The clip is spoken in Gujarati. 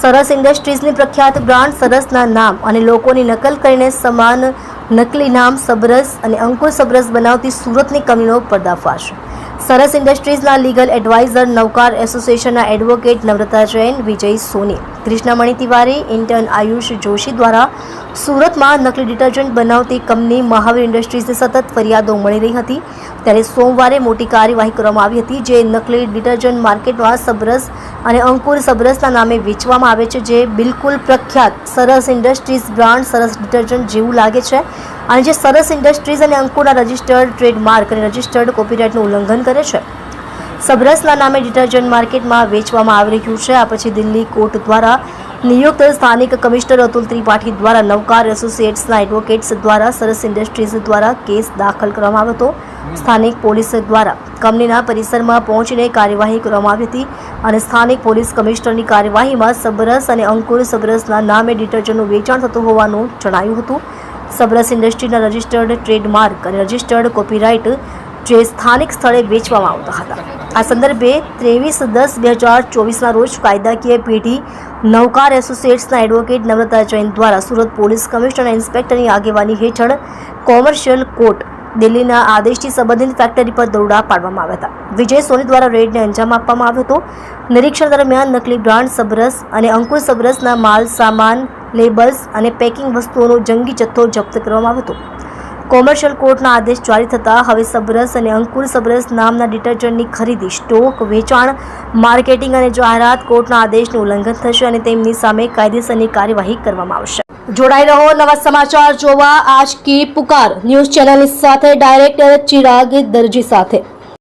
સરસ ઇન્ડસ્ટ્રીઝની પ્રખ્યાત બ્રાન્ડ સરસના નામ અને લોકોની નકલ કરીને સમાન નકલી નામ, સબરસ અને અંકુર સબરસ બનાવતી સુરતની કમીનો પર્દાફાશ. સરસ ઇન્ડસ્ટ્રીઝના લીગલ એડવાઇઝર નવકાર એસોસિએશનના એડવોકેટ નમ્રતા જૈન, વિજય સોની કૃષ્ણમણિ તિવારી, ઇન્ટર્ન આયુષ જોશી દ્વારા સુરતમાં નકલી ડિટર્જન્ટ બનાવતી કંપની મહાવીર ઇન્ડસ્ટ્રીઝને સતત ફરિયાદો મળી રહી હતી. ત્યારે સોમવારે મોટી કાર્યવાહી કરવામાં આવી હતી, જે નકલી ડિટર્જન્ટ માર્કેટમાં સબરસ અને અંકુર સબરસના નામે વેચવામાં આવે છે, જે બિલકુલ પ્રખ્યાત સરસ ઇન્ડસ્ટ્રીઝ બ્રાન્ડ, સરસ ડિટર્જન્ટ જેવું લાગે છે. અને જે સરસ ઇન્ડસ્ટ્રીઝ અને અંકુરના રજિસ્ટર્ડ ટ્રેડમાર્ક અને રજિસ્ટર્ડ કોપીરાઇટનું ઉલ્લંઘન કરે છે. સબરસના નામે ડિટર્જન્ટ માર્કેટમાં વેચવામાં આવી રહ્યું છે. આ પછી દિલ્હી કોર્ટ દ્વારા નિયુક્ત સ્થાનિક કમિશનર અતુલ ત્રિપાઠી દ્વારા નવકાર એસોસિએટ્સના એડવોકેટ્સ દ્વારા સરસ ઇન્ડસ્ટ્રીઝ દ્વારા કેસ દાખલ કરવામાં આવ્યો હતો. સ્થાનિક પોલીસ દ્વારા કંપનીના પરિસરમાં પહોંચીને કાર્યવાહી કરવામાં આવી હતી અને સ્થાનિક પોલીસ કમિશનરની કાર્યવાહીમાં સબરસ અને અંકુર સબરસના નામે ડિટર્જન્ટનું વેચાણ થતું હોવાનું જણાયું હતું. સબરસ ઇન્ડસ્ટ્રીના રજિસ્ટર્ડ ટ્રેડમાર્ક અને રજિસ્ટર્ડ કોપીરાઇટ જે સ્થાનિક સ્થળે વેચવામાં આવતા હતા. આ સંદર્ભે ત્રેવીસ દસ બે હજાર ચોવીસના રોજ કાયદાકીય પેઢી નવકાર એસોસિએટ્સના એડવોકેટ નમ્રતા જૈન દ્વારા સુરત પોલીસ કમિશનર ઇન્સ્પેક્ટરની આગેવાની હેઠળ કોમર્શિયલ કોર્ટ દિલ્હીના આદેશથી સંબંધિત ફેક્ટરી પર દરોડા પાડવામાં આવ્યા હતા. વિજય સોની દ્વારા રેડને અંજામ આપવામાં આવ્યો હતો. નિરીક્ષણ દરમિયાન નકલી બ્રાન્ડ સબરસ અને અંકુર સબરસના માલ સામાન લેબલ્સ અને પેકિંગ વસ્તુઓનો જંગી જથ્થો જપ્ત કરવામાં આવ્યો હતો. કોમર્શિયલ કોર્ટના આદેશ જારી થતાં હવે સબરસ અને અંકુર સબરસ નામના ડિટર્જન્ટની ખરીદી, સ્ટોક, વેચાણ, માર્કેટિંગ અને જાહેરાત કોર્ટના આદેશનું ઉલ્લંઘન થશે અને તેમની સામે કાયદેસરની કાર્યવાહી કરવામાં આવશે. જોડાઈ રહો, નવા સમાચાર જોવા. આજ કી પુકાર ન્યૂઝ ચેનલની સાથે ડાયરેક્ટર ચિરાગ દરજી સાથે.